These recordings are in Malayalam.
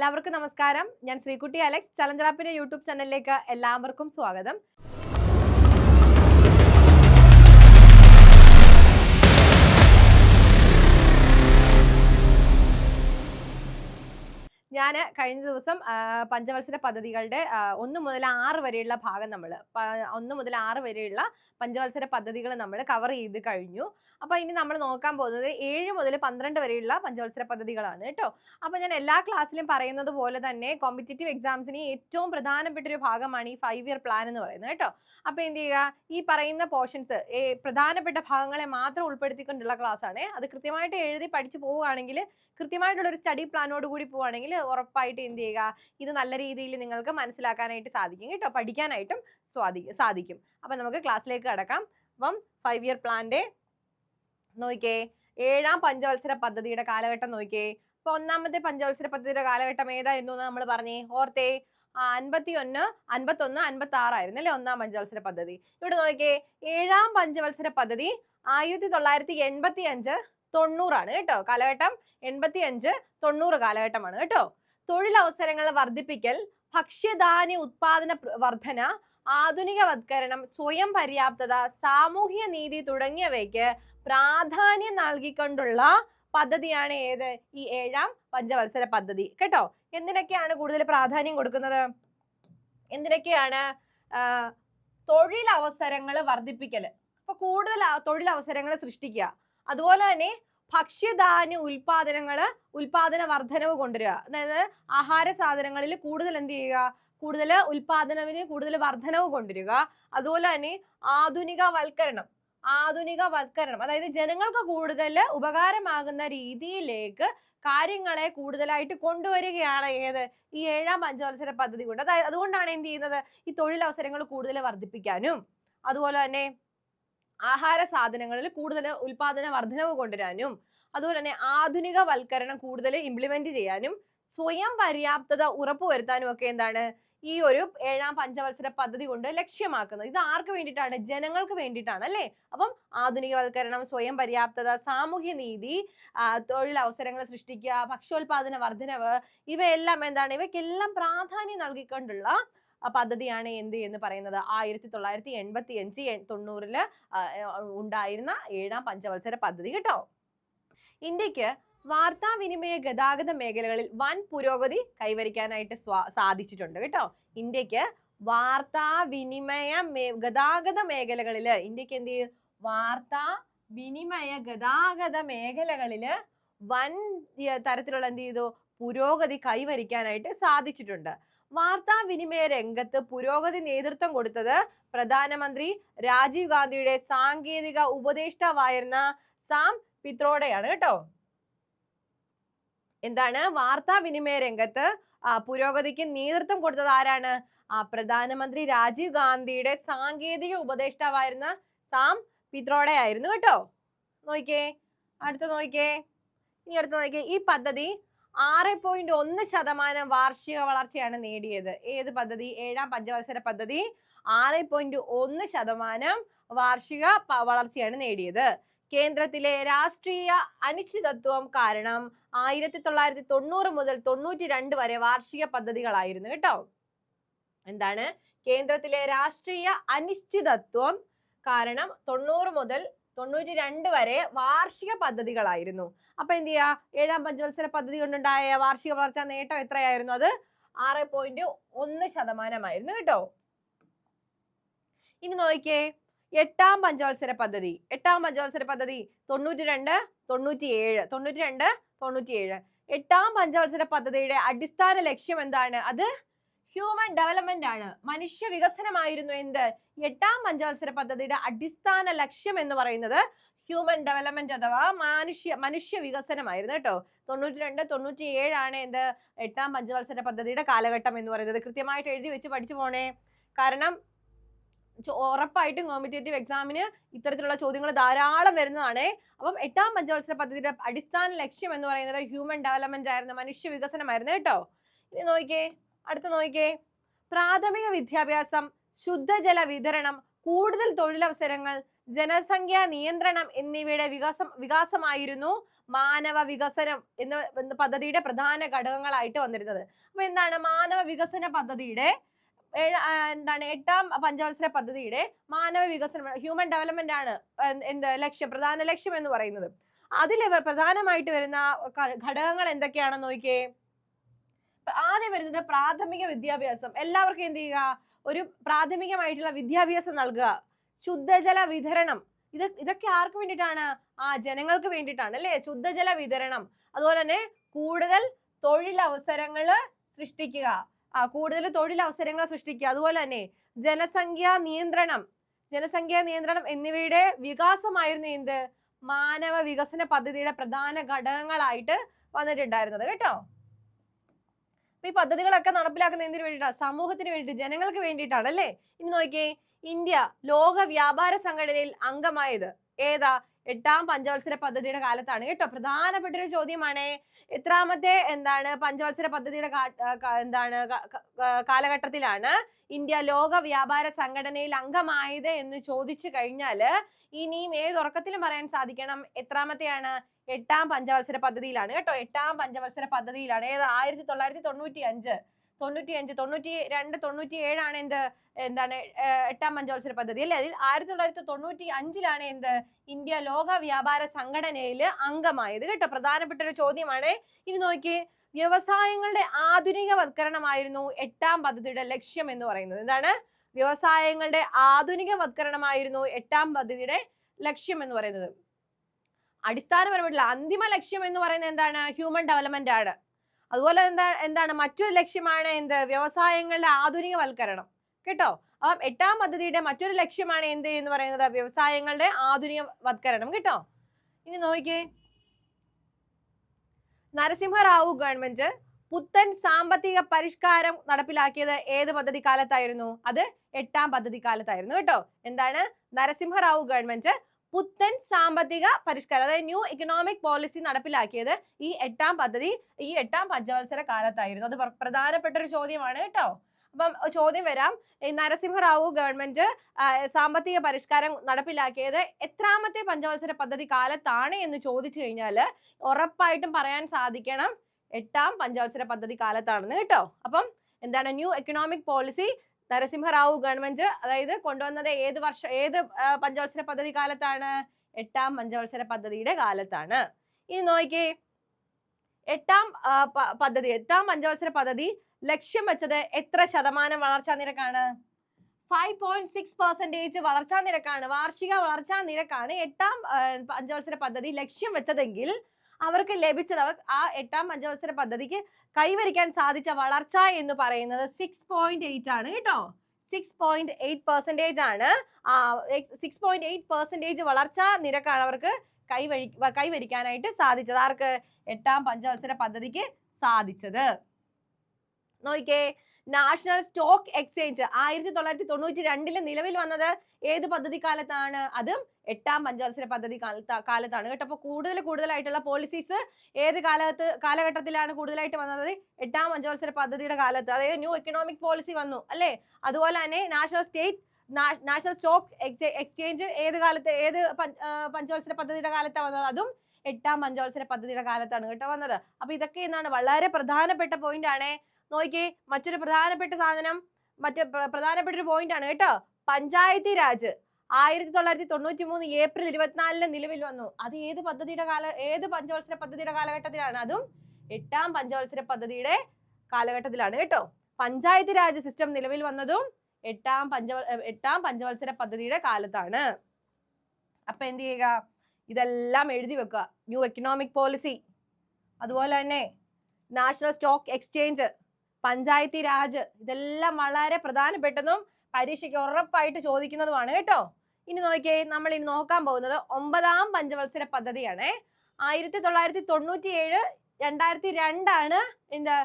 എല്ലാവർക്കും നമസ്കാരം. ഞാൻ ശ്രീകുട്ടി അലക്സ്. ചലഞ്ചർ ആപ്പിന്റെ യൂട്യൂബ് ചാനലിലേക്ക് എല്ലാവർക്കും സ്വാഗതം. ഞാൻ കഴിഞ്ഞ ദിവസം പഞ്ചവത്സര പദ്ധതികളുടെ ഒന്ന് മുതൽ ആറ് വരെയുള്ള ഭാഗം നമ്മൾ ഒന്ന് മുതൽ ആറ് വരെയുള്ള പഞ്ചവത്സര പദ്ധതികൾ നമ്മൾ കവർ ചെയ്ത് കഴിഞ്ഞു. അപ്പൊ ഇനി നമ്മൾ നോക്കാൻ പോകുന്നത് ഏഴ് മുതൽ പന്ത്രണ്ട് വരെയുള്ള പഞ്ചവത്സര പദ്ധതികളാണ് കേട്ടോ. അപ്പൊ ഞാൻ എല്ലാ ക്ലാസ്സിലും പറയുന്നത് പോലെ തന്നെ കോമ്പറ്റേറ്റീവ് എക്സാംസിന് ഏറ്റവും പ്രധാനപ്പെട്ട ഒരു ഭാഗമാണ് ഈ ഫൈവ് ഇയർ പ്ലാൻ എന്ന് പറയുന്നത് കേട്ടോ. അപ്പൊ എന്ത് ചെയ്യുക? ഈ പറയുന്ന പോർഷൻസ് പ്രധാനപ്പെട്ട ഭാഗങ്ങളെ മാത്രം ഉൾപ്പെടുത്തിക്കൊണ്ടുള്ള ക്ലാസ് ആണ് അത് കൃത്യമായിട്ട് എഴുതി പഠിച്ചു പോവുകയാണെങ്കിൽ കൃത്യമായിട്ടുള്ള ഒരു സ്റ്റഡി പ്ലാനോട് കൂടി പോവുകയാണെങ്കിൽ ഉറപ്പായിട്ട് എന്ത് ചെയ്യുക? ഇത് നല്ല രീതിയിൽ നിങ്ങൾക്ക് മനസ്സിലാക്കാനായിട്ട് സാധിക്കും കേട്ടോ. പഠിക്കാനായിട്ടും സ്വാധി സാധിക്കും. അപ്പം നമുക്ക് ക്ലാസ്സിലേക്ക് കടക്കാം. അപ്പം ഫൈവ് ഇയർ പ്ലാന്റെ നോക്കിക്കേ ഏഴാം പഞ്ചവത്സര പദ്ധതിയുടെ കാലഘട്ടം നോക്കിയേ. അപ്പൊ ഒന്നാമത്തെ പഞ്ചവത്സര പദ്ധതിയുടെ കാലഘട്ടം ഏതായിരുന്നു എന്ന് നമ്മൾ പറഞ്ഞേ. ഓർത്തേ. അൻപത്തി ഒന്ന് അൻപത്തി ഒന്ന് അൻപത്തി ആറായിരുന്നു അല്ലെ ഒന്നാം പഞ്ചവത്സര പദ്ധതി. ഇവിടെ നോക്കിയേ. ഏഴാം പഞ്ചവത്സര പദ്ധതി ആയിരത്തി തൊള്ളായിരത്തി എൺപത്തി അഞ്ച് തൊണ്ണൂറാണ് കേട്ടോ. കാലഘട്ടം എൺപത്തി അഞ്ച് തൊണ്ണൂറ് കാലഘട്ടമാണ് കേട്ടോ. തൊഴിലവസരങ്ങൾ വർദ്ധിപ്പിക്കൽ ഭക്ഷ്യധാന്യ ഉത്പാദന വർധന ആധുനികവത്കരണം സ്വയം പര്യാപ്തത സാമൂഹ്യ നീതി തുടങ്ങിയവയ്ക്ക് പ്രാധാന്യം നൽകിക്കൊണ്ടുള്ള പദ്ധതിയാണ് ഏത്? ഈ ഏഴാം പഞ്ചവത്സര പദ്ധതി. കേട്ടോ? എന്തിനൊക്കെയാണ് കൂടുതൽ പ്രാധാന്യം കൊടുക്കുന്നത്? എന്തിനൊക്കെയാണ് തൊഴിലവസരങ്ങൾ വർദ്ധിപ്പിക്കൽ അപ്പൊ കൂടുതൽ തൊഴിലവസരങ്ങൾ സൃഷ്ടിക്കുക. അതുപോലെ തന്നെ ഭക്ഷ്യധാന്യ ഉൽപാദനങ്ങൾ ഉൽപാദന വർധനവ് കൊണ്ടുവരിക. അതായത് ആഹാര സാധനങ്ങളിൽ കൂടുതൽ എന്ത് ചെയ്യുക? കൂടുതൽ ഉൽപാദനവിന് കൂടുതൽ വർധനവ് കൊണ്ടുവരിക. അതുപോലെ തന്നെ ആധുനികവൽക്കരണം. ആധുനികവൽക്കരണം. അതായത് ജനങ്ങൾക്ക് കൂടുതൽ ഉപകാരമാകുന്ന രീതിയിലേക്ക് കാര്യങ്ങളെ കൂടുതലായിട്ട് കൊണ്ടുവരികയാണ് ഏത്? ഈ ഏഴാം പഞ്ചവത്സര പദ്ധതി കൊണ്ട്. അതായത് അതുകൊണ്ടാണ് എന്ത് ചെയ്യുന്നത്? ഈ തൊഴിലവസരങ്ങൾ കൂടുതൽ വർദ്ധിപ്പിക്കാനും അതുപോലെ തന്നെ ആഹാര സാധനങ്ങളിൽ കൂടുതൽ ഉൽപാദന വർധനവ് കൊണ്ടുവരാനും അതുപോലെ തന്നെ ആധുനികവൽക്കരണം കൂടുതൽ ഇംപ്ലിമെന്റ് ചെയ്യാനും സ്വയം പര്യാപ്തത ഉറപ്പുവരുത്താനും ഒക്കെ എന്താണ്? ഈ ഒരു ഏഴാം പഞ്ചവത്സര പദ്ധതി കൊണ്ട് ലക്ഷ്യമാക്കുന്നത്. ഇത് ആർക്ക് വേണ്ടിയിട്ടാണ്? ജനങ്ങൾക്ക് വേണ്ടിയിട്ടാണ് അല്ലേ? അപ്പം ആധുനികവൽക്കരണം സ്വയം പര്യാപ്തത സാമൂഹ്യ നീതി തൊഴിലവസരങ്ങൾ സൃഷ്ടിക്കുക ഭക്ഷ്യോൽപാദന വർധനവ് ഇവയെല്ലാം എന്താണ്? ഇവയ്ക്കെല്ലാം പ്രാധാന്യം നൽകിക്കൊണ്ടുള്ള പദ്ധതിയാണ് എന്ത് എന്ന് പറയുന്നത്. ആയിരത്തി തൊള്ളായിരത്തി എൺപത്തി അഞ്ച് തൊണ്ണൂറിൽ ഉണ്ടായിരുന്ന ഏഴാം പഞ്ചവത്സര പദ്ധതി കേട്ടോ. ഇന്ത്യയ്ക്ക് വാർത്താവിനിമയ ഗതാഗത മേഖലകളിൽ വൻ പുരോഗതി കൈവരിക്കാനായിട്ട് സാധിച്ചിട്ടുണ്ട് കേട്ടോ. ഇന്ത്യയ്ക്ക് വാർത്താവിനിമയ ഗതാഗത മേഖലകളിൽ ഇന്ത്യയ്ക്ക് എന്ത് ചെയ്യും? വാർത്താ വിനിമയ ഗതാഗത മേഖലകളിൽ വൻ തരത്തിലുള്ള എന്ത് ചെയ്തു? പുരോഗതി കൈവരിക്കാനായിട്ട് സാധിച്ചിട്ടുണ്ട്. വാർത്താവിനിമയ രംഗത്ത് പുരോഗതി നേതൃത്വം കൊടുത്തത് പ്രധാനമന്ത്രി രാജീവ് ഗാന്ധിയുടെ സാങ്കേതിക ഉപദേഷ്ടാവായിരുന്ന സാം പിത്രോഡയാണ് കേട്ടോ. എന്താണ്? വാർത്താവിനിമയ രംഗത്ത് പുരോഗതിക്ക് നേതൃത്വം കൊടുത്തത് ആരാണ്? പ്രധാനമന്ത്രി രാജീവ് ഗാന്ധിയുടെ സാങ്കേതിക ഉപദേഷ്ടാവായിരുന്ന സാം പിത്രോടെ ആയിരുന്നു കേട്ടോ. നോക്കിക്കേ അടുത്ത നോക്കിക്കേ ഇനി അടുത്ത് നോക്കിക്കേ. ഈ പദ്ധതി ആറ് പോയിന്റ് ഒന്ന് ശതമാനം വാർഷിക വളർച്ചയാണ് നേടിയത്. ഏത് പദ്ധതി? ഏഴാം പഞ്ചവത്സര പദ്ധതി ആറ് പോയിന്റ് ഒന്ന് ശതമാനം വാർഷിക വളർച്ചയാണ് നേടിയത്. കേന്ദ്രത്തിലെ രാഷ്ട്രീയ അനിശ്ചിതത്വം കാരണം ആയിരത്തി തൊള്ളായിരത്തി തൊണ്ണൂറ് മുതൽ തൊണ്ണൂറ്റി രണ്ട് വരെ വാർഷിക പദ്ധതികളായിരുന്നു കേട്ടോ. എന്താണ്? കേന്ദ്രത്തിലെ രാഷ്ട്രീയ അനിശ്ചിതത്വം കാരണം തൊണ്ണൂറ് മുതൽ തൊണ്ണൂറ്റി രണ്ട് വരെ വാർഷിക പദ്ധതികളായിരുന്നു. അപ്പൊ എന്ത് ചെയ്യാ? ഏഴാം പഞ്ചവത്സര പദ്ധതി കൊണ്ടുണ്ടായ വാർഷിക വളർച്ചാ നേട്ടം എത്രയായിരുന്നു അത്? ആറ് പോയിന്റ് ഒന്ന് ശതമാനമായിരുന്നു കേട്ടോ. ഇനി നോക്കിയേ. എട്ടാം പഞ്ചവത്സര പദ്ധതി. എട്ടാം പഞ്ചവത്സര പദ്ധതി തൊണ്ണൂറ്റി രണ്ട് തൊണ്ണൂറ്റി ഏഴ് തൊണ്ണൂറ്റി രണ്ട് തൊണ്ണൂറ്റി ഏഴ് എട്ടാം പഞ്ചവത്സര പദ്ധതിയുടെ അടിസ്ഥാന ലക്ഷ്യം എന്താണ്? അത് ഹ്യൂമൻ ഡെവലപ്മെന്റ് ആണ്. മനുഷ്യ വികസനമായിരുന്നു എന്ത്? എട്ടാം പഞ്ചവത്സര പദ്ധതിയുടെ അടിസ്ഥാന ലക്ഷ്യം എന്ന് പറയുന്നത് ഹ്യൂമൻ ഡെവലപ്മെന്റ് അഥവാ മനുഷ്യ മനുഷ്യ വികസനമായിരുന്നു കേട്ടോ. തൊണ്ണൂറ്റി രണ്ട് തൊണ്ണൂറ്റി ഏഴാണ് എന്ത്? എട്ടാം പഞ്ചവത്സര പദ്ധതിയുടെ കാലഘട്ടം എന്ന് പറയുന്നത്. കൃത്യമായിട്ട് എഴുതി വെച്ച് പഠിച്ചു പോണേ. കാരണം ഉറപ്പായിട്ടും കോമ്പറ്റേറ്റീവ് എക്സാമിന് ഇത്തരത്തിലുള്ള ചോദ്യങ്ങൾ ധാരാളം വരുന്നതാണ്. അപ്പം എട്ടാം പഞ്ചവത്സര പദ്ധതിയുടെ അടിസ്ഥാന ലക്ഷ്യം എന്ന് പറയുന്നത് ഹ്യൂമൻ ഡെവലപ്മെന്റ് ആയിരുന്നു മനുഷ്യ വികസനമായിരുന്നു കേട്ടോ. ഇനി നോക്കിക്കേ അടുത്ത് നോക്കിക്കേ. പ്രാഥമിക വിദ്യാഭ്യാസം ശുദ്ധജല വിതരണം കൂടുതൽ തൊഴിലവസരങ്ങൾ ജനസംഖ്യാ നിയന്ത്രണം എന്നിവയുടെ വികാസം വികാസമായിരുന്നു മാനവ വികസനം എന്ന പദ്ധതിയുടെ പ്രധാന ഘടകങ്ങളായിട്ട് വന്നിരുന്നത്. അപ്പൊ എന്താണ് മാനവ വികസന പദ്ധതിയുടെ എന്താണ് എട്ടാം പഞ്ചവത്സര പദ്ധതിയുടെ മാനവ വികസനം ഹ്യൂമൻ ഡെവലപ്മെന്റ് ആണ് എന്ത് ലക്ഷ്യം പ്രധാന ലക്ഷ്യം എന്ന് പറയുന്നത്. അതിൽ പ്രധാനമായിട്ട് വരുന്ന ഘടകങ്ങൾ എന്തൊക്കെയാണെന്ന് നോക്കിയേ. ആദ്യം വരുന്നത് പ്രാഥമിക വിദ്യാഭ്യാസം. എല്ലാവർക്കും എന്ത് ചെയ്യുക? ഒരു പ്രാഥമികമായിട്ടുള്ള വിദ്യാഭ്യാസം നൽകുക. ശുദ്ധജല വിതരണം. ഇത് ഇതൊക്കെ ആർക്ക് വേണ്ടിയിട്ടാണ്? ആ ജനങ്ങൾക്ക് വേണ്ടിയിട്ടാണ് അല്ലേ? ശുദ്ധജല വിതരണം. അതുപോലെ തന്നെ കൂടുതൽ തൊഴിലവസരങ്ങൾ സൃഷ്ടിക്കുക. കൂടുതൽ തൊഴിലവസരങ്ങൾ സൃഷ്ടിക്കുക. അതുപോലെ തന്നെ ജനസംഖ്യാ നിയന്ത്രണം. ജനസംഖ്യാ നിയന്ത്രണം എന്നിവയുടെ വികാസമായിരുന്നു എന്ത്? മാനവ വികസന പദ്ധതിയുടെ പ്രധാന ഘടകങ്ങളായിട്ട് വന്നിട്ടുണ്ടായിരുന്നത്. കേട്ടോ? ഈ പദ്ധതികളൊക്കെ നടപ്പിലാക്കുന്ന എന്തിനു വേണ്ടിയിട്ടാണ് സമൂഹത്തിന് വേണ്ടിയിട്ട് ജനങ്ങൾക്ക് വേണ്ടിയിട്ടാണ് അല്ലേ? ഇനി നോക്കിയേ ഇന്ത്യ ലോക വ്യാപാര സംഘടനയിൽ അംഗമായത്. ഏതാ? എട്ടാം പഞ്ചവത്സര പദ്ധതിയുടെ കാലത്താണ്. കേട്ടോ പ്രധാനപ്പെട്ട ഒരു ചോദ്യമാണ്. എത്രാമത്തെ എന്താണ് പഞ്ചവത്സര പദ്ധതിയുടെ എന്താണ് കാലഘട്ടത്തിലാണ് ഇന്ത്യ ലോക വ്യാപാര സംഘടനയിൽ അംഗമായത് എന്ന് ചോദിച്ചു കഴിഞ്ഞാൽ ഇനിയും ഏത് ഉറക്കത്തിലും പറയാൻ സാധിക്കണം. എത്രാമത്തെയാണ്? എട്ടാം പഞ്ചവത്സര പദ്ധതിയിലാണ്. കേട്ടോ എട്ടാം പഞ്ചവത്സര പദ്ധതിയിലാണ്. ഏത്? ആയിരത്തി തൊള്ളായിരത്തി തൊണ്ണൂറ്റി അഞ്ച് തൊണ്ണൂറ്റി അഞ്ച് തൊണ്ണൂറ്റി രണ്ട് തൊണ്ണൂറ്റി ഏഴാണ് എന്ത് എന്താണ് എട്ടാം പഞ്ചവത്സര പദ്ധതി അല്ലേ? അതിൽ ആയിരത്തി തൊള്ളായിരത്തി തൊണ്ണൂറ്റി അഞ്ചിലാണ് എന്ത് ഇന്ത്യ ലോക വ്യാപാര സംഘടനയിൽ അംഗമായത് കേട്ടോ. പ്രധാനപ്പെട്ട ഒരു ചോദ്യമാണ്. ഇനി നോക്കി വ്യവസായങ്ങളുടെ ആധുനികവത്കരണമായിരുന്നു എട്ടാം പദ്ധതിയുടെ ലക്ഷ്യം എന്ന് പറയുന്നത്. എന്താണ്? വ്യവസായങ്ങളുടെ ആധുനികവത്കരണമായിരുന്നു എട്ടാം പദ്ധതിയുടെ ലക്ഷ്യം എന്ന് പറയുന്നത്. അടിസ്ഥാനപരമായിട്ടുള്ള അന്തിമ ലക്ഷ്യം എന്ന് പറയുന്നത് എന്താണ്? ഹ്യൂമൻ ഡെവലപ്മെന്റ് ആണ്. അതുപോലെ എന്താ എന്താണ് മറ്റൊരു ലക്ഷ്യമാണ് എന്ത്? വ്യവസായങ്ങളുടെ ആധുനികവൽക്കരണം. കേട്ടോ? അപ്പം എട്ടാം പദ്ധതിയുടെ മറ്റൊരു ലക്ഷ്യമാണ് എന്ത് എന്ന് പറയുന്നത്? വ്യവസായങ്ങളുടെ ആധുനികവത്കരണം കേട്ടോ? ഇനി നോക്കിയേ. നരസിംഹറാവു ഗവൺമെന്റ് പുത്തൻ സാമ്പത്തിക പരിഷ്കാരം നടപ്പിലാക്കിയത് ഏത് പദ്ധതി കാലത്തായിരുന്നു അത് എട്ടാം പദ്ധതി കാലത്തായിരുന്നു കേട്ടോ? എന്താണ്? നരസിംഹറാവു ഗവൺമെന്റ് പുത്തൻ സാമ്പത്തിക പരിഷ്കാരം അതായത് ന്യൂ ഇക്കണോമിക് പോളിസി നടപ്പിലാക്കിയത് ഈ എട്ടാം പദ്ധതി ഈ എട്ടാം പഞ്ചവത്സര കാലത്തായിരുന്നു. അത് പ്ര- പ്രധാനപ്പെട്ട ഒരു ചോദ്യമാണ് കേട്ടോ. അപ്പം ചോദ്യം വരാം. ഈ നരസിംഹറാവു ഗവൺമെന്റ് സാമ്പത്തിക പരിഷ്കാരം നടപ്പിലാക്കിയത് എത്രാമത്തെ പഞ്ചവത്സര പദ്ധതി കാലത്താണ് എന്ന് ചോദിച്ചു കഴിഞ്ഞാൽ ഉറപ്പായിട്ടും പറയാൻ സാധിക്കണം എട്ടാം പഞ്ചവത്സര പദ്ധതി കാലത്താണെന്ന് കേട്ടോ. അപ്പം എന്താണ്? New economic policy Narasimha Rao government അതായത് കൊണ്ടുവന്നത് ഏത് വർഷം ഏത് പഞ്ചവത്സര പദ്ധതി കാലത്താണ്? എട്ടാം പഞ്ചവത്സര പദ്ധതിയുടെ കാലത്താണ്. ഇനി നോക്കിയേ. എട്ടാം പദ്ധതി എട്ടാം പഞ്ചവത്സര പദ്ധതി ലക്ഷ്യം വെച്ചത് എത്ര ശതമാനം വളർച്ചാ നിരക്കാണ്? ഫൈവ് പോയിന്റ് സിക്സ് പെർസെന്റേജ് വളർച്ചാ നിരക്കാണ്. വാർഷിക വളർച്ചാ നിരക്കാണ് എട്ടാം പഞ്ചവത്സര പദ്ധതി ലക്ഷ്യം വെച്ചതെങ്കിൽ അവർക്ക് ലഭിച്ചത് അവർ ആ എട്ടാം പഞ്ചവത്സര പദ്ധതിക്ക് കൈവരിക്കാൻ സാധിച്ച വളർച്ച എന്ന് പറയുന്നത് സിക്സ് പോയിന്റ് എയ്റ്റ് ആണ് കേട്ടോ. സിക്സ് പോയിന്റ് എയ്റ്റ് പെർസെന്റേജ് ആണ്. സിക്സ് പോയിന്റ് എയ്റ്റ് പെർസെന്റേജ് വളർച്ചാ നിരക്കാണ് അവർക്ക് കൈവഴി കൈവരിക്കാനായിട്ട് സാധിച്ചത്. ആർക്ക്? എട്ടാം പഞ്ചവത്സര പദ്ധതിക്ക് സാധിച്ചത്. നോക്കിക്കേ നാഷണൽ സ്റ്റോക്ക് എക്സ്ചേഞ്ച്. ആയിരത്തി തൊള്ളായിരത്തി തൊണ്ണൂറ്റി രണ്ടിൽ നിലവിൽ വന്നത് ഏത് പദ്ധതി കാലത്താണ് അതും എട്ടാം പഞ്ചവത്സര പദ്ധതി കാലത്ത കാലത്താണ്. കേട്ടോ അപ്പോൾ കൂടുതൽ കൂടുതലായിട്ടുള്ള പോളിസീസ് ഏത് കാലത്ത് കാലഘട്ടത്തിലാണ് കൂടുതലായിട്ട് വന്നത്? എട്ടാം പഞ്ചവത്സര പദ്ധതിയുടെ കാലത്ത്. അതായത് ന്യൂ എക്കണോമിക് പോളിസി വന്നു അല്ലേ? അതുപോലെ തന്നെ national state national stock exchange ഏത് കാലത്ത് ഏത് പഞ്ചവത്സര പദ്ധതിയുടെ കാലത്താണ് വന്നത്? അതും എട്ടാം പഞ്ചവത്സര പദ്ധതിയുടെ കാലത്താണ് കേട്ടോ വന്നത്. അപ്പൊ ഇതൊക്കെ എന്താണ് വളരെ പ്രധാനപ്പെട്ട പോയിന്റ് ആണ്. നോക്കിയേ മറ്റൊരു പ്രധാനപ്പെട്ട സാധനം മറ്റു പ്ര- പ്രധാനപ്പെട്ട ഒരു പോയിന്റ് ആണ് കേട്ടോ. പഞ്ചായത്തി രാജ് ആയിരത്തി തൊള്ളായിരത്തി തൊണ്ണൂറ്റി മൂന്ന് ഏപ്രിൽ ഇരുപത്തിനാലിന് നിലവിൽ വന്നു. അത് ഏത് പദ്ധതിയുടെ കാല ഏത് പഞ്ചവത്സര പദ്ധതിയുടെ കാലഘട്ടത്തിലാണ്? അതും എട്ടാം പഞ്ചവത്സര പദ്ധതിയുടെ കാലഘട്ടത്തിലാണ് കേട്ടോ. പഞ്ചായത്ത് രാജ് സിസ്റ്റം നിലവിൽ വന്നതും എട്ടാം പഞ്ച എട്ടാം പഞ്ചവത്സര പദ്ധതിയുടെ കാലത്താണ്. അപ്പൊ എന്ത് ചെയ്യുക? ഇതെല്ലാം എഴുതി വെക്കുക. ന്യൂ എക്കണോമിക് പോളിസി അതുപോലെ തന്നെ national stock exchange Panchayati Raj. ഇതെല്ലാം വളരെ പ്രധാനപ്പെട്ടതും പരീക്ഷയ്ക്ക് ഉറപ്പായിട്ട് ചോദിക്കുന്നതുമാണ് കേട്ടോ. ഇനി നോക്കിയേ നമ്മൾ ഇനി നോക്കാൻ പോകുന്നത് ഒമ്പതാം പഞ്ചവത്സര പദ്ധതിയാണ്. ആയിരത്തി തൊള്ളായിരത്തി തൊണ്ണൂറ്റി ഏഴ് രണ്ടായിരത്തി രണ്ടാണ് എന്താ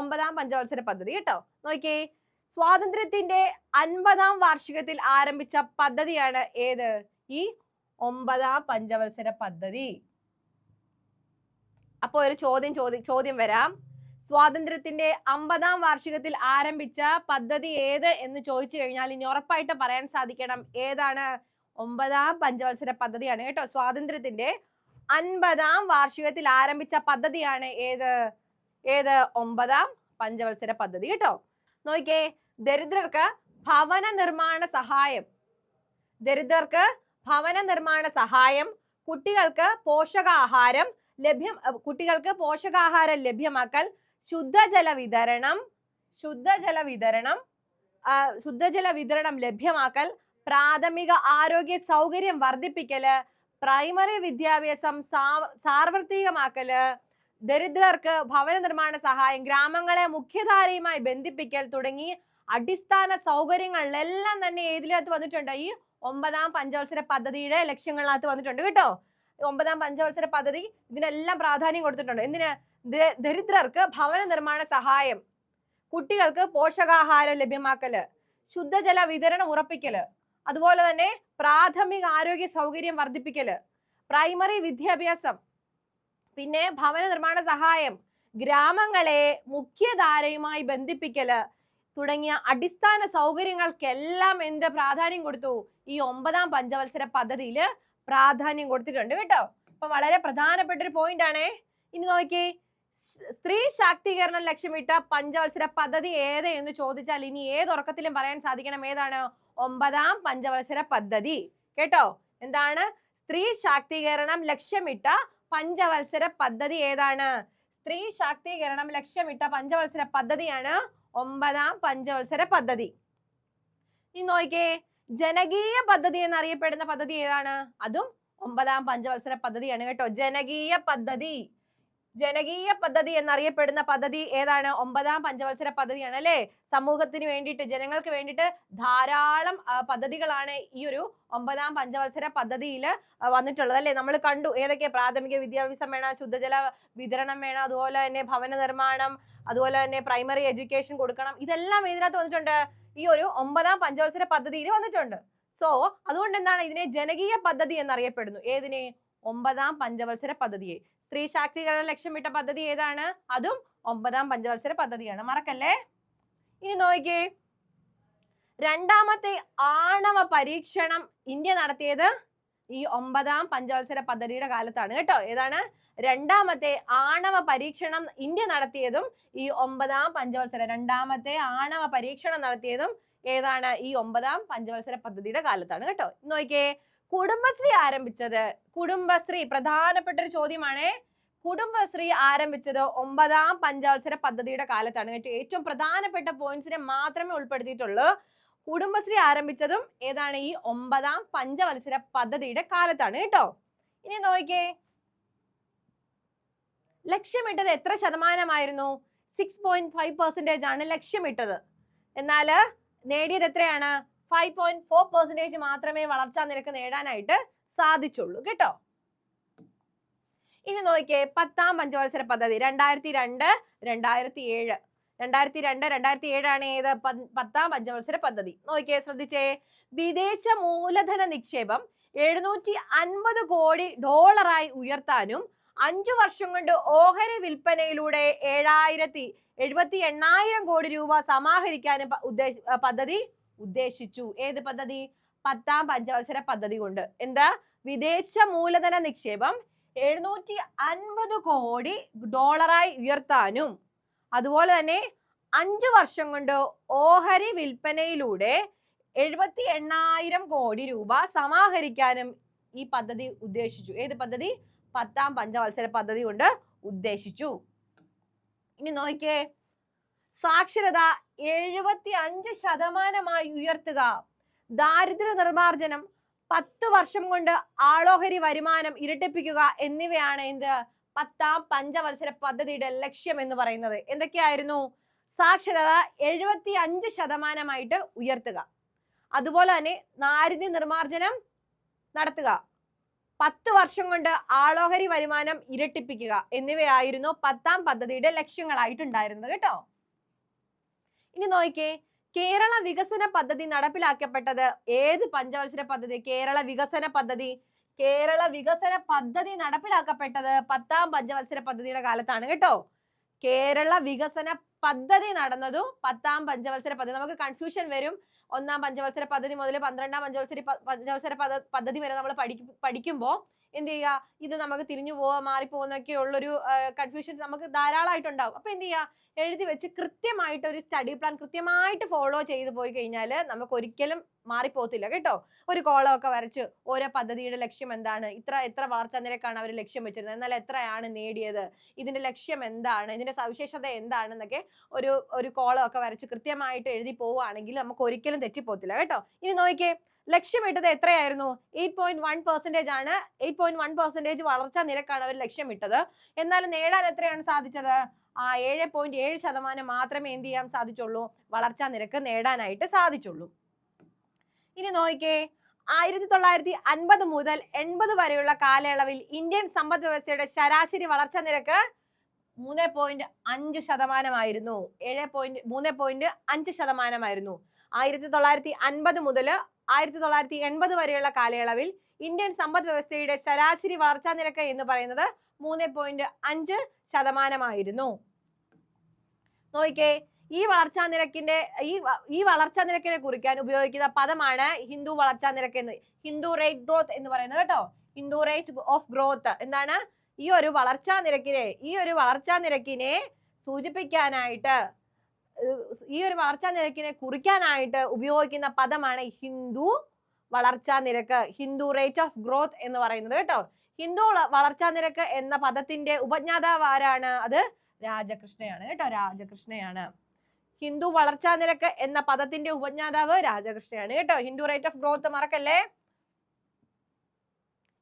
ഒമ്പതാം പഞ്ചവത്സര പദ്ധതി കേട്ടോ. നോക്കിയേ സ്വാതന്ത്ര്യത്തിന്റെ അൻപതാം വാർഷികത്തിൽ ആരംഭിച്ച പദ്ധതിയാണ് ഏത്? ഈ ഒമ്പതാം പഞ്ചവത്സര പദ്ധതി. അപ്പോൾ ഒരു ചോദ്യം ചോദ്യം ചോദ്യം വരാം. സ്വാതന്ത്ര്യത്തിന്റെ അമ്പതാം വാർഷികത്തിൽ ആരംഭിച്ച പദ്ധതി ഏത് എന്ന് ചോദിച്ചു കഴിഞ്ഞാൽ ഇനി ഉറപ്പായിട്ട് പറയാൻ സാധിക്കണം ഏതാണ്? ഒമ്പതാം പഞ്ചവത്സര പദ്ധതിയാണ് കേട്ടോ. സ്വാതന്ത്ര്യത്തിന്റെ അൻപതാം വാർഷികത്തിൽ ആരംഭിച്ച പദ്ധതിയാണ് ഏത്? ഏത്? ഒമ്പതാം പഞ്ചവത്സര പദ്ധതി കേട്ടോ. നോക്കിയേ ദരിദ്രർക്ക് ഭവന നിർമ്മാണ സഹായം. ദരിദ്രർക്ക് ഭവന നിർമ്മാണ സഹായം കുട്ടികൾക്ക് പോഷകാഹാരം ലഭ്യം കുട്ടികൾക്ക് പോഷകാഹാരം ലഭ്യമാക്കൽ ശുദ്ധജല വിതരണം ശുദ്ധജല വിതരണം ശുദ്ധജല വിതരണം ലഭ്യമാക്കൽ പ്രാഥമിക ആരോഗ്യ സൗകര്യം വർദ്ധിപ്പിക്കൽ പ്രൈമറി വിദ്യാഭ്യാസം സാർവത്രികമാക്കൽ ദരിദ്രർക്ക് ഭവന നിർമ്മാണ സഹായം ഗ്രാമങ്ങളെ മുഖ്യധാരയുമായി ബന്ധിപ്പിക്കൽ തുടങ്ങി അടിസ്ഥാന സൗകര്യങ്ങളിലെല്ലാം തന്നെ ഏതിനകത്ത് വന്നിട്ടുണ്ട്? ഈ ഒമ്പതാം പഞ്ചവത്സര പദ്ധതിയുടെ ലക്ഷ്യങ്ങളിനകത്ത് വന്നിട്ടുണ്ട് കേട്ടോ. ഒമ്പതാം പഞ്ചവത്സര പദ്ധതി ഇതിനെല്ലാം പ്രാധാന്യം കൊടുത്തിട്ടുണ്ട്. എന്തിന്? ദരിദ്രർക്ക് ഭവന നിർമ്മാണ സഹായം. കുട്ടികൾക്ക് പോഷകാഹാരം ലഭ്യമാക്കൽ. ശുദ്ധജല വിതരണം ഉറപ്പിക്കൽ. അതുപോലെ തന്നെ പ്രാഥമിക ആരോഗ്യ സൗകര്യം വർദ്ധിപ്പിക്കൽ. പ്രൈമറി വിദ്യാഭ്യാസം. പിന്നെ ഭവന നിർമ്മാണ സഹായം. ഗ്രാമങ്ങളെ മുഖ്യധാരയുമായി ബന്ധിപ്പിക്കൽ തുടങ്ങിയ അടിസ്ഥാന സൗകര്യങ്ങൾക്കെല്ലാം എന്ത് പ്രാധാന്യം കൊടുത്തു? ഈ ഒമ്പതാം പഞ്ചവത്സര പദ്ധതിയിൽ പ്രാധാന്യം കൊടുത്തിട്ടുണ്ട് കേട്ടോ. അപ്പൊ വളരെ പ്രധാനപ്പെട്ട ഒരു പോയിന്റ് ആണേ. ഇനി നോക്കി സ്ത്രീ ശാക്തീകരണം ലക്ഷ്യമിട്ട പഞ്ചവത്സര പദ്ധതി ഏത് എന്ന് ചോദിച്ചാൽ ഇനി ഏത് ഉറക്കത്തിലും പറയാൻ സാധിക്കണം? ഏതാണ്? ഒമ്പതാം പഞ്ചവത്സര പദ്ധതി. കേട്ടോ? എന്താണ്? സ്ത്രീ ശാക്തീകരണം ലക്ഷ്യമിട്ട പഞ്ചവത്സര പദ്ധതി ഏതാണ്? സ്ത്രീ ശാക്തീകരണം ലക്ഷ്യമിട്ട പഞ്ചവത്സര പദ്ധതിയാണ് ഒമ്പതാം പഞ്ചവത്സര പദ്ധതി. ഇനി നോക്കിയേ ജനകീയ പദ്ധതി എന്നറിയപ്പെടുന്ന പദ്ധതി ഏതാണ്? അതും ഒമ്പതാം പഞ്ചവത്സര പദ്ധതിയാണ് കേട്ടോ. ജനകീയ പദ്ധതി. ജനകീയ പദ്ധതി എന്നറിയപ്പെടുന്ന പദ്ധതി ഏതാണ്? ഒമ്പതാം പഞ്ചവത്സര പദ്ധതിയാണ് അല്ലേ? സമൂഹത്തിന് വേണ്ടിയിട്ട് ജനങ്ങൾക്ക് വേണ്ടിയിട്ട് ധാരാളം പദ്ധതികളാണ് ഈ ഒരു ഒമ്പതാം പഞ്ചവത്സര പദ്ധതിയിൽ വന്നിട്ടുള്ളത് അല്ലേ? നമ്മൾ കണ്ടു ഏതൊക്കെ? പ്രാഥമിക വിദ്യാഭ്യാസം വേണം ശുദ്ധജല വിതരണം വേണം അതുപോലെ തന്നെ ഭവന നിർമ്മാണം അതുപോലെ തന്നെ പ്രൈമറി എഡ്യൂക്കേഷൻ കൊടുക്കണം. ഇതെല്ലാം ഇതിനകത്ത് വന്നിട്ടുണ്ട്. ഈ ഒരു ഒമ്പതാം പഞ്ചവത്സര പദ്ധതിയിൽ വന്നിട്ടുണ്ട്. സോ അതുകൊണ്ട് എന്താണ് ഇതിനെ ജനകീയ പദ്ധതി എന്നറിയപ്പെടുന്നു? ഏതിനെ? ഒമ്പതാം പഞ്ചവത്സര പദ്ധതിയെ. സ്ത്രീ ശാക്തീകരണ ലക്ഷ്യമിട്ട പദ്ധതി ഏതാണ്? അതും ഒമ്പതാം പഞ്ചവത്സര പദ്ധതിയാണ്. മറക്കല്ലേ? ഇനി നോക്കിയേ രണ്ടാമത്തെ ആണവ പരീക്ഷണം ഇന്ത്യ നടത്തിയത് ഈ ഒമ്പതാം പഞ്ചവത്സര പദ്ധതിയുടെ കാലത്താണ് കേട്ടോ. ഏതാണ്? രണ്ടാമത്തെ ആണവ പരീക്ഷണം ഇന്ത്യ നടത്തിയതും ഈ ഒമ്പതാം പഞ്ചവത്സര രണ്ടാമത്തെ ആണവ പരീക്ഷണം നടത്തിയതും ഏതാണ്? ഈ ഒമ്പതാം പഞ്ചവത്സര പദ്ധതിയുടെ കാലത്താണ് കേട്ടോ. നോക്കിയേ കുടുംബശ്രീ ആരംഭിച്ചത്? കുടുംബശ്രീ പ്രധാനപ്പെട്ട ഒരു ചോദ്യമാണ്. കുടുംബശ്രീ ആരംഭിച്ചത് ഒമ്പതാം പഞ്ചവത്സര പദ്ധതിയുടെ കാലത്താണ്. ഏറ്റവും പ്രധാനപ്പെട്ട പോയിന്റ്സിനെ മാത്രമേ ഉൾപ്പെടുത്തിയിട്ടുള്ളൂ. കുടുംബശ്രീ ആരംഭിച്ചതും ഏതാണ്? ഈ ഒമ്പതാം പഞ്ചവത്സര പദ്ധതിയുടെ കാലത്താണ് കേട്ടോ. ഇനി നോക്കിയേ. ലക്ഷ്യമിട്ടത് എത്ര ശതമാനമായിരുന്നു? സിക്സ് പോയിന്റ് ഫൈവ് പെർസെന്റേജ് ആണ് ലക്ഷ്യമിട്ടത്. എന്നാൽ നേടിയത് എത്രയാണ്? ഫൈവ് പോയിന്റ് ഫോർ പെർസെന്റേജ് മാത്രമേ വളർച്ചാ നിരക്ക് നേടാനായിട്ട് സാധിച്ചുള്ളൂ. കേട്ടോ? ഇനി നോക്കിയേ പത്താം പഞ്ചവത്സര പദ്ധതി രണ്ടായിരത്തി രണ്ട് രണ്ടായിരത്തി ഏഴ്. രണ്ടായിരത്തി രണ്ട് രണ്ടായിരത്തി ഏഴാണ് ഏത്? പത്താം പഞ്ചവത്സര പദ്ധതി. നോക്കിയേ ശ്രദ്ധിച്ചേ. വിദേശ മൂലധന നിക്ഷേപം എഴുന്നൂറ്റി അൻപത് കോടി ഡോളറായി ഉയർത്താനും അഞ്ചു വർഷം കൊണ്ട് ഓഹരി വിൽപ്പനയിലൂടെ ഏഴായിരത്തി എഴുപത്തി എണ്ണായിരം കോടി രൂപ സമാഹരിക്കാനും ഉദ്ദേശ പദ്ധതി ഉദ്ദേശിച്ചു. ഏത് പദ്ധതി? പത്താം പഞ്ചവത്സര പദ്ധതി കൊണ്ട്. എന്താ? വിദേശ മൂലധന നിക്ഷേപം എഴുന്നൂറ്റി അൻപത് കോടി ഡോളറായി ഉയർത്താനും. അതുപോലെ തന്നെ അഞ്ചു വർഷം കൊണ്ട് ഓഹരി വിൽപ്പനയിലൂടെ എഴുപത്തി എണ്ണായിരം കോടി രൂപ സമാഹരിക്കാനും ഈ പദ്ധതി ഉദ്ദേശിച്ചു. ഏത് പദ്ധതി? പത്താം പഞ്ചവത്സര പദ്ധതി കൊണ്ട് ഉദ്ദേശിച്ചു. ഇനി നോക്കിയേ. സാക്ഷരത എഴുപത്തി അഞ്ച് ശതമാനമായി ഉയർത്തുക. ദാരിദ്ര്യ നിർമാർജനം പത്ത് വർഷം കൊണ്ട് ആളോഹരി വരുമാനം ഇരട്ടിപ്പിക്കുക എന്നിവയാണ് എന്ത്? പത്താം പഞ്ചവത്സര പദ്ധതിയുടെ ലക്ഷ്യം എന്ന് പറയുന്നത്. എന്തൊക്കെയായിരുന്നു? സാക്ഷരത എഴുപത്തി അഞ്ച് ശതമാനമായിട്ട് ഉയർത്തുക. അതുപോലെ തന്നെ ദാരിദ്ര്യ നിർമാർജനം നടത്തുക. പത്ത് വർഷം കൊണ്ട് ആളോഹരി വരുമാനം ഇരട്ടിപ്പിക്കുക എന്നിവയായിരുന്നു പത്താം പദ്ധതിയുടെ ലക്ഷ്യങ്ങളായിട്ടുണ്ടായിരുന്നത് കേട്ടോ. ഇനി നോക്കിയേ കേരള വികസന പദ്ധതി നടപ്പിലാക്കപ്പെട്ടത് ഏത് പഞ്ചവത്സര പദ്ധതി? കേരള വികസന പദ്ധതി. കേരള വികസന പദ്ധതി നടപ്പിലാക്കപ്പെട്ടത് പത്താം പഞ്ചവത്സര പദ്ധതിയുടെ കാലത്താണ് കേട്ടോ. കേരള വികസന പദ്ധതി നടന്നതും പത്താം പഞ്ചവത്സര പദ്ധതി. നമുക്ക് കൺഫ്യൂഷൻ വരും. ഒന്നാം പഞ്ചവത്സര പദ്ധതി മുതൽ പന്ത്രണ്ടാം പഞ്ചവത്സര പഞ്ചവത്സര പദ്ധ- പദ്ധതി വരെ നമ്മൾ പഠിക്കും പഠിക്കുമ്പോൾ എന്ത് ചെയ്യുക? ഇത് നമുക്ക് തിരിഞ്ഞു പോവാ മാറിപ്പോകുന്നൊക്കെ ഉള്ളൊരു കൺഫ്യൂഷൻസ് നമുക്ക് ധാരാളമായിട്ടുണ്ടാവും. അപ്പൊ എന്ത് ചെയ്യുക? എഴുതി വെച്ച് കൃത്യമായിട്ട് ഒരു സ്റ്റഡി പ്ലാൻ കൃത്യമായിട്ട് ഫോളോ ചെയ്തു പോയി കഴിഞ്ഞാൽ നമുക്ക് ഒരിക്കലും മാറിപ്പോകത്തില്ല കേട്ടോ? ഒരു കോളമൊക്കെ വരച്ച് ഓരോ പദ്ധതിയുടെ ലക്ഷ്യം എന്താണ്? ഇത്ര എത്ര വളർച്ചാ നിരക്കാണ് അവർ ലക്ഷ്യം വെച്ചിരുന്നത്? എന്നാൽ എത്രയാണ് നേടിയത്? ഇതിന്റെ ലക്ഷ്യം എന്താണ്? ഇതിന്റെ സവിശേഷത എന്താണെന്നൊക്കെ ഒരു ഒരു കോളമൊക്കെ വരച്ച് കൃത്യമായിട്ട് എഴുതി പോവുകയാണെങ്കിൽ നമുക്ക് ഒരിക്കലും തെറ്റിപ്പോകത്തില്ല കേട്ടോ? ഇനി നോക്കിക്കേ ലക്ഷ്യമിട്ടത് എത്രയായിരുന്നു? എയ്റ്റ് പോയിന്റ് വൺ പെർസെന്റേജ് ആണ്. എയ്റ്റ് പോയിന്റ് വൺ പെർസെന്റേജ് വളർച്ചാ നിരക്കാണ് അവർ ലക്ഷ്യമിട്ടത് എന്നാൽ നേടാൻ എത്രയാണ് സാധിച്ചത്? ആ ഏഴ് പോയിന്റ് ഏഴ് ശതമാനം മാത്രമേ എന്ത് ചെയ്യാൻ സാധിച്ചുള്ളൂ? വളർച്ചാ നിരക്ക് നേടാനായിട്ട് സാധിച്ചുള്ളൂ. ഇനി നോക്കിക്കേ. ആയിരത്തി തൊള്ളായിരത്തി അൻപത് മുതൽ എൺപത് വരെയുള്ള കാലയളവിൽ ഇന്ത്യൻ സമ്പദ് വ്യവസ്ഥയുടെ ശരാശരി വളർച്ചാ നിരക്ക് മൂന്ന് പോയിന്റ് അഞ്ച് ശതമാനമായിരുന്നു. ഏഴ് പോയിന്റ് മൂന്ന് പോയിന്റ് അഞ്ച് ശതമാനമായിരുന്നു. ആയിരത്തി തൊള്ളായിരത്തി അൻപത് മുതൽ ആയിരത്തി തൊള്ളായിരത്തി എൺപത് വരെയുള്ള കാലയളവിൽ ഇന്ത്യൻ സമ്പദ് വ്യവസ്ഥയുടെ ശരാശരി വളർച്ചാ നിരക്ക് എന്ന് പറയുന്നത് മൂന്ന് പോയിന്റ് അഞ്ച് ശതമാനമായിരുന്നു. നോക്കിക്കേ ഈ വളർച്ചാ നിരക്കിന്റെ ഈ ഈ വളർച്ചാ നിരക്കിനെ കുറിക്കാൻ ഉപയോഗിക്കുന്ന പദമാണ് ഹിന്ദു വളർച്ചാ നിരക്ക് എന്ന് ഹിന്ദു റേറ്റ് ഗ്രോത്ത് എന്ന് പറയുന്നത് കേട്ടോ. ഹിന്ദു റേറ്റ് ഓഫ് ഗ്രോത്ത് എന്താണ്? ഈ ഒരു വളർച്ചാ നിരക്കിനെ ഈ ഒരു വളർച്ചാ നിരക്കിനെ സൂചിപ്പിക്കാനായിട്ട് ഈ ഒരു വളർച്ചാ നിരക്കിനെ കുറിക്കാനായിട്ട് ഉപയോഗിക്കുന്ന പദമാണ് ഹിന്ദു വളർച്ചാ നിരക്ക്. ഹിന്ദു റേറ്റ് ഓഫ് ഗ്രോത്ത് എന്ന് പറയുന്നത് കേട്ടോ. ഹിന്ദു വള- വളർച്ചാ നിരക്ക് എന്ന പദത്തിന്റെ ഉപജ്ഞാതാവ് ആരാണ്? അത് രാജകൃഷ്ണയാണ് കേട്ടോ രാജകൃഷ്ണയാണ്. ഹിന്ദു വളർച്ചാ നിരക്ക് എന്ന പദത്തിന്റെ ഉപജ്ഞാതാവ് രാജകൃഷ്ണയാണ് കേട്ടോ. ഹിന്ദു റേറ്റ് ഓഫ് ഗ്രോത്ത് മറക്കല്ലേ?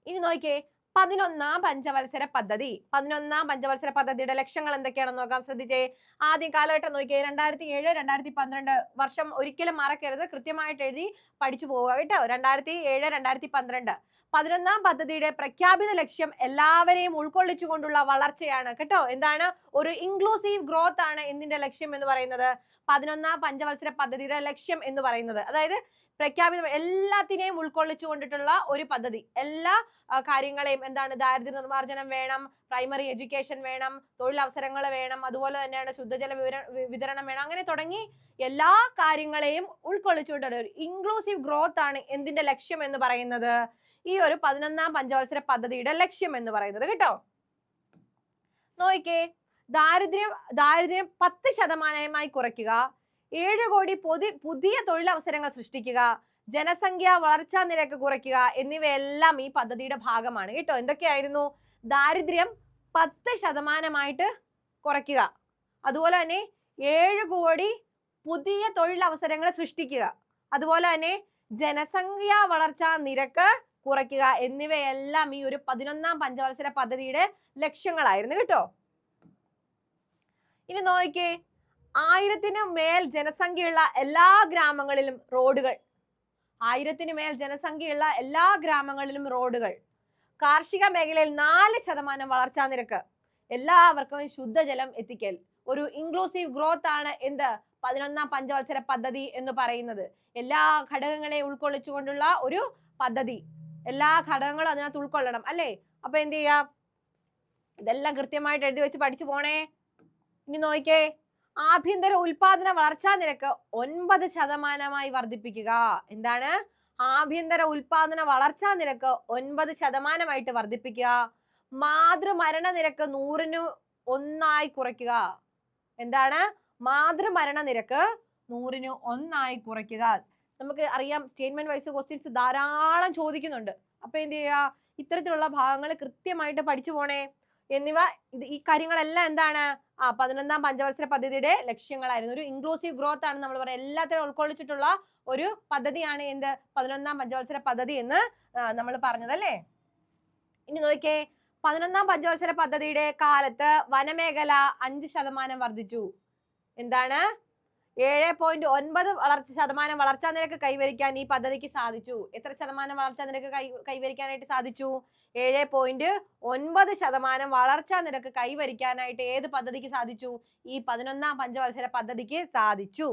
ഇനി നോക്കിയേ പതിനൊന്നാം പഞ്ചവത്സര പദ്ധതി. പതിനൊന്നാം പഞ്ചവത്സര പദ്ധതിയുടെ ലക്ഷ്യങ്ങൾ എന്തൊക്കെയാണെന്ന് നോക്കാം ശ്രദ്ധിച്ചേ. ആദ്യം കാലഘട്ടം നോക്കിയേ രണ്ടായിരത്തി ഏഴ് രണ്ടായിരത്തി പന്ത്രണ്ട് വർഷം ഒരിക്കലും മറക്കരുത്. കൃത്യമായിട്ട് എഴുതി പഠിച്ചു പോവുക കേട്ടോ. രണ്ടായിരത്തി ഏഴ് രണ്ടായിരത്തി പന്ത്രണ്ട് പതിനൊന്നാം പദ്ധതിയുടെ പ്രഖ്യാപിത ലക്ഷ്യം എല്ലാവരെയും ഉൾക്കൊള്ളിച്ചുകൊണ്ടുള്ള വളർച്ചയാണ് കേട്ടോ. എന്താണ്? ഒരു ഇൻക്ലൂസീവ് ഗ്രോത്ത് ആണ് എന്തിന്റെ ലക്ഷ്യം എന്ന് പറയുന്നത്? പതിനൊന്നാം പഞ്ചവത്സര പദ്ധതിയുടെ ലക്ഷ്യം എന്ന് പറയുന്നത്. അതായത് പ്രഖ്യാപിത എല്ലാത്തിനെയും ഉൾക്കൊള്ളിച്ചു കൊണ്ടിട്ടുള്ള ഒരു പദ്ധതി. എല്ലാ കാര്യങ്ങളെയും എന്താണ് ദാരിദ്ര്യ നിർമ്മാർജനം വേണം പ്രൈമറി എഡ്യൂക്കേഷൻ വേണം തൊഴിലവസരങ്ങൾ വേണം അതുപോലെ തന്നെയാണ് ശുദ്ധജല വിതരണം വേണം അങ്ങനെ തുടങ്ങി എല്ലാ കാര്യങ്ങളെയും ഉൾക്കൊള്ളിച്ചുകൊണ്ടുള്ള ഒരു ഇൻക്ലൂസീവ് ഗ്രോത്ത് ആണ് എന്തിന്റെ ലക്ഷ്യം എന്ന് പറയുന്നത്? ഈ ഒരു പതിനൊന്നാം പഞ്ചവത്സര പദ്ധതിയുടെ ലക്ഷ്യം എന്ന് പറയുന്നത് കേട്ടോ. നോക്കിക്കേ ദാരിദ്ര്യം ദാരിദ്ര്യം പത്ത് ശതമാനമായി കുറയ്ക്കുക ഏഴ് കോടി പൊതു പുതിയ തൊഴിലവസരങ്ങൾ സൃഷ്ടിക്കുക ജനസംഖ്യ വളർച്ചാ നിരക്ക് കുറയ്ക്കുക എന്നിവയെല്ലാം ഈ പദ്ധതിയുടെ ഭാഗമാണ്. കേട്ടോ? എന്തൊക്കെയായിരുന്നു? ദാരിദ്ര്യം പത്ത് ശതമാനമായിട്ട് കുറയ്ക്കുക. അതുപോലെ തന്നെ ഏഴ് കോടി പുതിയ തൊഴിലവസരങ്ങൾ സൃഷ്ടിക്കുക. അതുപോലെ തന്നെ ജനസംഖ്യ വളർച്ചാ നിരക്ക് കുറയ്ക്കുക എന്നിവയെല്ലാം ഈ ഒരു പതിനൊന്നാം പഞ്ചവത്സര പദ്ധതിയുടെ ലക്ഷ്യങ്ങളായിരുന്നു. കേട്ടോ? ഇനി നോക്കിക്കേ ആയിരത്തിന് മേൽ ജനസംഖ്യയുള്ള എല്ലാ ഗ്രാമങ്ങളിലും റോഡുകൾ. ആയിരത്തിന് മേൽ ജനസംഖ്യയുള്ള എല്ലാ ഗ്രാമങ്ങളിലും റോഡുകൾ. കാർഷിക മേഖലയിൽ നാല് ശതമാനം വളർച്ചാ നിരക്ക്. എല്ലാവർക്കും ശുദ്ധജലം എത്തിക്കൽ. ഒരു ഇൻക്ലൂസീവ് ഗ്രോത്ത് ആണ് എന്ത്? പതിനൊന്നാം പഞ്ചവത്സര പദ്ധതി എന്ന് പറയുന്നത്. എല്ലാ ഘടകങ്ങളെയും ഉൾക്കൊള്ളിച്ചുകൊണ്ടുള്ള ഒരു പദ്ധതി. എല്ലാ ഘടകങ്ങളും അതിനകത്ത് ഉൾക്കൊള്ളണം അല്ലേ? അപ്പൊ എന്ത് ചെയ്യാം? ഇതെല്ലാം കൃത്യമായിട്ട് എഴുതി വെച്ച് പഠിച്ചു പോണേ. ഇനി നോക്കിക്കേ ആഭ്യന്തര ഉൽപാദന വളർച്ചാ നിരക്ക് ഒൻപത് ശതമാനമായി വർദ്ധിപ്പിക്കുക. എന്താണ്? ആഭ്യന്തര ഉൽപാദന വളർച്ചാ നിരക്ക് ഒൻപത് ശതമാനമായിട്ട് വർദ്ധിപ്പിക്കുക. മാതൃമരണ നിരക്ക് നൂറിന് ഒന്നായി കുറയ്ക്കുക. എന്താണ്? മാതൃമരണ നിരക്ക് നൂറിന് ഒന്നായി കുറയ്ക്കുക. നമുക്ക് അറിയാം സ്റ്റേറ്റ്മെന്റ് വൈസ് ക്വസ്റ്റ്യൻസ് ധാരാളം ചോദിക്കുന്നുണ്ട്. അപ്പൊ എന്ത് ചെയ്യുക? ഇത്തരത്തിലുള്ള ഭാഗങ്ങൾ കൃത്യമായിട്ട് പഠിച്ചു പോണേ. എന്നിവ ഈ കാര്യങ്ങളെല്ലാം എന്താണ്? ആ പതിനൊന്നാം പഞ്ചവത്സര പദ്ധതിയുടെ ലക്ഷ്യങ്ങളായിരുന്നു. ഒരു ഇൻക്ലൂസീവ് ഗ്രോത്ത് ആണ് നമ്മൾ പറയുന്നത് എല്ലാത്തിനും ഉൾക്കൊള്ളിച്ചിട്ടുള്ള ഒരു പദ്ധതിയാണ് എന്ത്? പതിനൊന്നാം പഞ്ചവത്സര പദ്ധതി എന്ന് നമ്മൾ പറഞ്ഞതല്ലേ ഇനി നോക്കിയേ പതിനൊന്നാം പഞ്ചവത്സര പദ്ധതിയുടെ കാലത്ത് വനമേഖല അഞ്ച് ശതമാനം വർദ്ധിച്ചു. എന്താണ്? ഏഴ് പോയിന്റ് ഒൻപത് വളർച്ച ശതമാനം വളർച്ചാ നിരക്ക് കൈവരിക്കാൻ ഈ പദ്ധതിക്ക് സാധിച്ചു. എത്ര ശതമാനം വളർച്ചാ നിരക്ക് കൈ കൈവരിക്കാനായിട്ട് സാധിച്ചു? ഏഴ് പോയിന്റ് ഒൻപത് ശതമാനം വളർച്ചാ നിരക്ക് കൈവരിക്കാനായിട്ട് ഏത് പദ്ധതിക്ക് സാധിച്ചു? ഈ പതിനൊന്നാം പഞ്ചവത്സര പദ്ധതിക്ക് സാധിച്ചു.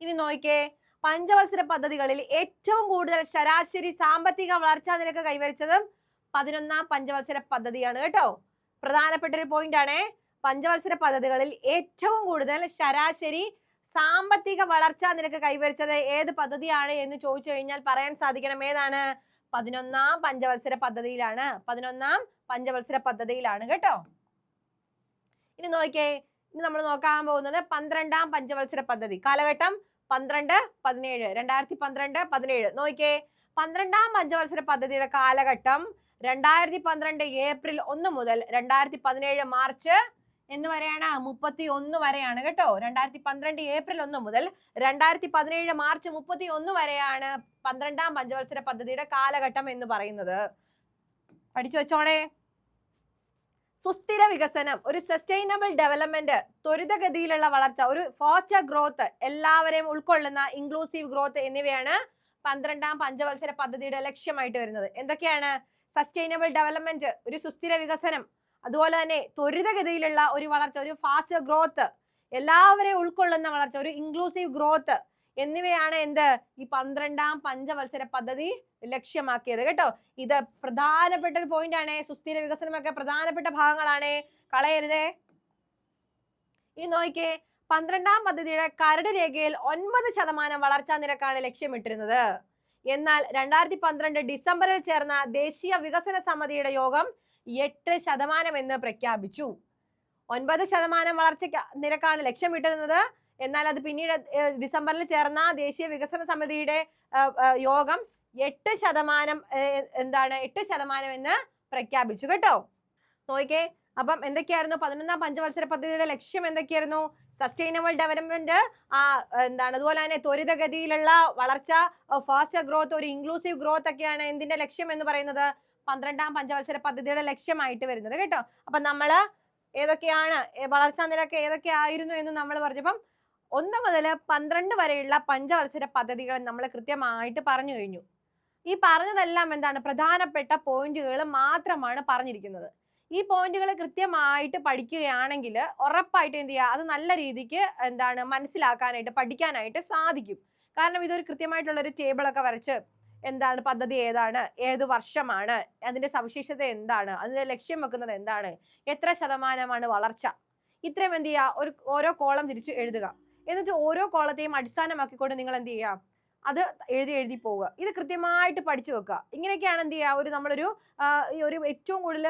ഇനി നോക്കിയേ പഞ്ചവത്സര പദ്ധതികളിൽ ഏറ്റവും കൂടുതൽ ശരാശരി സാമ്പത്തിക വളർച്ചാ നിരക്ക് കൈവരിച്ചതും പതിനൊന്നാം പഞ്ചവത്സര പദ്ധതിയാണ് കേട്ടോ. പ്രധാനപ്പെട്ട ഒരു പോയിന്റ് ആണേ പഞ്ചവത്സര പദ്ധതികളിൽ ഏറ്റവും കൂടുതൽ ശരാശരി സാമ്പത്തിക വളർച്ചാ നിരക്ക് കൈവരിച്ചത് ഏത് പദ്ധതിയാണ് എന്ന് ചോദിച്ചു കഴിഞ്ഞാൽ പറയാൻ സാധിക്കണം. ഏതാണ്? പതിനൊന്നാം പഞ്ചവത്സര പദ്ധതിയിലാണ്. പതിനൊന്നാം പഞ്ചവത്സര പദ്ധതിയിലാണ് കേട്ടോ. ഇനി നോക്കിയേ ഇനി നമ്മൾ നോക്കാൻ പോകുന്നത് പന്ത്രണ്ടാം പഞ്ചവത്സര പദ്ധതി. കാലഘട്ടം പന്ത്രണ്ട് പതിനേഴ്. രണ്ടായിരത്തി പന്ത്രണ്ട് പതിനേഴ്. നോക്കിയേ പന്ത്രണ്ടാം പഞ്ചവത്സര പദ്ധതിയുടെ കാലഘട്ടം രണ്ടായിരത്തി പന്ത്രണ്ട് ഏപ്രിൽ ഒന്ന് മുതൽ രണ്ടായിരത്തി പതിനേഴ് മാർച്ച് എന്ന് വരെയാണ് മുപ്പത്തി ഒന്ന് വരെയാണ് കേട്ടോ. രണ്ടായിരത്തി പന്ത്രണ്ട് ഏപ്രിൽ ഒന്ന് മുതൽ രണ്ടായിരത്തി പതിനേഴ് മാർച്ച് മുപ്പത്തി ഒന്ന് വരെയാണ് പന്ത്രണ്ടാം പഞ്ചവത്സര പദ്ധതിയുടെ കാലഘട്ടം എന്ന് പറയുന്നത്. പഠിച്ചു വെച്ചോണേ. സുസ്ഥിര വികസനം ഒരു സസ്റ്റൈനബിൾ ഡെവലപ്മെന്റ് ത്വരിതഗതിയിലുള്ള വളർച്ച ഒരു ഫാസ്റ്റർ ഗ്രോത്ത് എല്ലാവരെയും ഉൾക്കൊള്ളുന്ന ഇൻക്ലൂസീവ് ഗ്രോത്ത് എന്നിവയാണ് പന്ത്രണ്ടാം പഞ്ചവത്സര പദ്ധതിയുടെ ലക്ഷ്യമായിട്ട് വരുന്നത്. എന്തൊക്കെയാണ്? സസ്റ്റൈനബിൾ ഡെവലപ്മെന്റ് ഒരു സുസ്ഥിര വികസനം അതുപോലെ തന്നെ ത്വരിതഗതിയിലുള്ള ഒരു വളർച്ച ഒരു ഫാസ്റ്റ് ഗ്രോത്ത് എല്ലാവരെയും ഉൾക്കൊള്ളുന്ന വളർച്ച ഒരു ഇൻക്ലൂസീവ് ഗ്രോത്ത് എന്നിവയാണ് എന്ത്? ഈ പന്ത്രണ്ടാം പഞ്ചവത്സര പദ്ധതി ലക്ഷ്യമാക്കിയത് കേട്ടോ. ഇത് പ്രധാനപ്പെട്ട ഒരു പോയിന്റ് ആണ്. സുസ്ഥിര വികസനമൊക്കെ പ്രധാനപ്പെട്ട ഭാഗങ്ങളാണ്. കളയരുതേ. ഈ നോക്കിയേ. പന്ത്രണ്ടാം പദ്ധതിയുടെ കരട് രേഖയിൽ ഒൻപത് ശതമാനം വളർച്ചാ നിരക്കാണ് ലക്ഷ്യമിട്ടിരുന്നത്. എന്നാൽ രണ്ടായിരത്തി പന്ത്രണ്ട് ഡിസംബറിൽ ചേർന്ന ദേശീയ വികസന സമിതിയുടെ യോഗം എട്ട് ശതമാനം എന്ന് പ്രഖ്യാപിച്ചു. ഒൻപത് ശതമാനം വളർച്ച നിരക്കാണ് ലക്ഷ്യമിട്ടിരുന്നത് എന്നാൽ അത് പിന്നീട് ഡിസംബറിൽ ചേർന്ന ദേശീയ വികസന സമിതിയുടെ യോഗം എട്ട് ശതമാനം എന്താണ് എട്ട് ശതമാനം എന്ന് പ്രഖ്യാപിച്ചു കേട്ടോ. നോക്കിക്കേ അപ്പം എന്തൊക്കെയായിരുന്നു? പതിനൊന്നാം പഞ്ചവത്സര പദ്ധതിയുടെ ലക്ഷ്യം എന്തൊക്കെയായിരുന്നു? സസ്റ്റൈനബിൾ ഡെവലപ്മെന്റ് ആ എന്താണ് അതുപോലെ തന്നെ ത്വരിതഗതിയിലുള്ള വളർച്ച ഫാസ്റ്റ് ഗ്രോത്ത് ഒരു ഇൻക്ലൂസീവ് ഗ്രോത്ത് ഒക്കെയാണ് എന്തിന്റെ ലക്ഷ്യം എന്ന് പറയുന്നത്? പന്ത്രണ്ടാം പഞ്ചവത്സര പദ്ധതിയുടെ ലക്ഷ്യമായിട്ട് വരുന്നത് കേട്ടോ. അപ്പൊ നമ്മൾ ഏതൊക്കെയാണ് വളർച്ചാ നിരക്ക് ഏതൊക്കെയായിരുന്നു എന്ന് നമ്മൾ പറഞ്ഞപ്പം ഒന്ന് മുതൽ പന്ത്രണ്ട് വരെയുള്ള പഞ്ചവത്സര പദ്ധതികൾ നമ്മൾ കൃത്യമായിട്ട് പറഞ്ഞു കഴിഞ്ഞു. ഈ പറഞ്ഞതെല്ലാം എന്താണ്? പ്രധാനപ്പെട്ട പോയിന്റുകൾ മാത്രമാണ് പറഞ്ഞിരിക്കുന്നത്. ഈ പോയിന്റുകൾ കൃത്യമായിട്ട് പഠിക്കുകയാണെങ്കിൽ ഉറപ്പായിട്ട് എന്ത് ചെയ്യുക? അത് നല്ല രീതിക്ക് എന്താണ് മനസ്സിലാക്കാനായിട്ട് പഠിക്കാനായിട്ട് സാധിക്കും. കാരണം ഇതൊരു കൃത്യമായിട്ടുള്ള ഒരു ടേബിളൊക്കെ വരച്ച് എന്താണ്? പദ്ധതി ഏതാണ്? ഏത് വർഷമാണ്? അതിന്റെ സവിശേഷത എന്താണ്? അതിന്റെ ലക്ഷ്യം വെക്കുന്നത് എന്താണ്? എത്ര ശതമാനമാണ് വളർച്ച? ഇത്രയും എന്ത് ചെയ്യുക? ഒരു ഓരോ കോളം തിരിച്ച് എഴുതുക. എന്നിട്ട് ഓരോ കോളത്തെയും അടിസ്ഥാനമാക്കിക്കൊണ്ട് നിങ്ങൾ എന്ത് ചെയ്യുക? അത് എഴുതി എഴുതി പോവുക. ഇത് കൃത്യമായിട്ട് പഠിച്ചു വെക്കുക. ഇങ്ങനെയൊക്കെയാണ് എന്ത് ചെയ്യുക? ഒരു നമ്മളൊരു ഒരു ഏറ്റവും കൂടുതൽ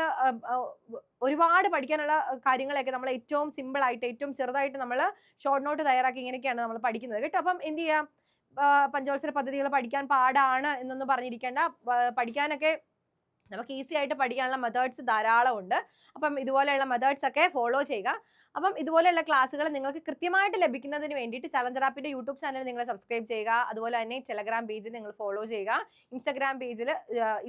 ഒരുപാട് പഠിക്കാനുള്ള കാര്യങ്ങളൊക്കെ നമ്മൾ ഏറ്റവും സിമ്പിളായിട്ട് ഏറ്റവും ചെറുതായിട്ട് നമ്മൾ ഷോർട്ട് നോട്ട് തയ്യാറാക്കി ഇങ്ങനെയൊക്കെയാണ് നമ്മൾ പഠിക്കുന്നത്. കേട്ടോ? അപ്പം എന്ത് ചെയ്യാം ആ, പഞ്ചവത്സര പദ്ധതികൾ പഠിക്കാൻ പാടാണ് എന്നൊന്നും പറഞ്ഞിരിക്കേണ്ട. പഠിക്കാനൊക്കെ നമുക്ക് ഈസി ആയിട്ട് പഠിക്കാനുള്ള മെത്തേഡ്സ് ധാരാളം ഉണ്ട് അപ്പം ഇതുപോലെയുള്ള മെത്തേഡ്സ് ഒക്കെ ഫോളോ ചെയ്യുക. അപ്പം ഇതുപോലെയുള്ള ക്ലാസ്സുകൾ നിങ്ങൾക്ക് കൃത്യമായിട്ട് ലഭിക്കുന്നതിന് വേണ്ടിയിട്ട് ചലഞ്ചർ ആപ്പിന്റെ യൂട്യൂബ് ചാനൽ നിങ്ങൾ സബ്സ്ക്രൈബ് ചെയ്യുക. അതുപോലെ തന്നെ ടെലഗ്രാം പേജ് നിങ്ങൾ ഫോളോ ചെയ്യുക. ഇൻസ്റ്റാഗ്രാം പേജിൽ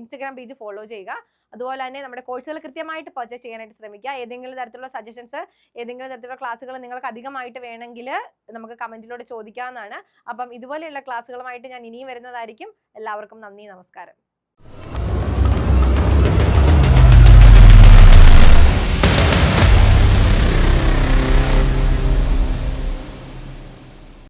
ഇൻസ്റ്റാഗ്രാം പേജ് ഫോളോ ചെയ്യുക. അതുപോലെ തന്നെ നമ്മുടെ കോഴ്സുകൾ കൃത്യമായിട്ട് പർച്ചേസ് ചെയ്യാനായിട്ട് ശ്രമിക്കുക. ഏതെങ്കിലും തരത്തിലുള്ള സജഷൻസ് ഏതെങ്കിലും തരത്തിലുള്ള ക്ലാസ്സുകൾ നിങ്ങൾക്ക് അധികമായിട്ട് വേണമെങ്കിൽ നമുക്ക് കമന്റിലൂടെ ചോദിക്കാവുന്നതാണ്. അപ്പം ഇതുപോലെയുള്ള ക്ലാസ്സുകളുമായിട്ട് ഞാൻ ഇനിയും വരുന്നതായിരിക്കും. എല്ലാവർക്കും നന്ദി നമസ്കാരം.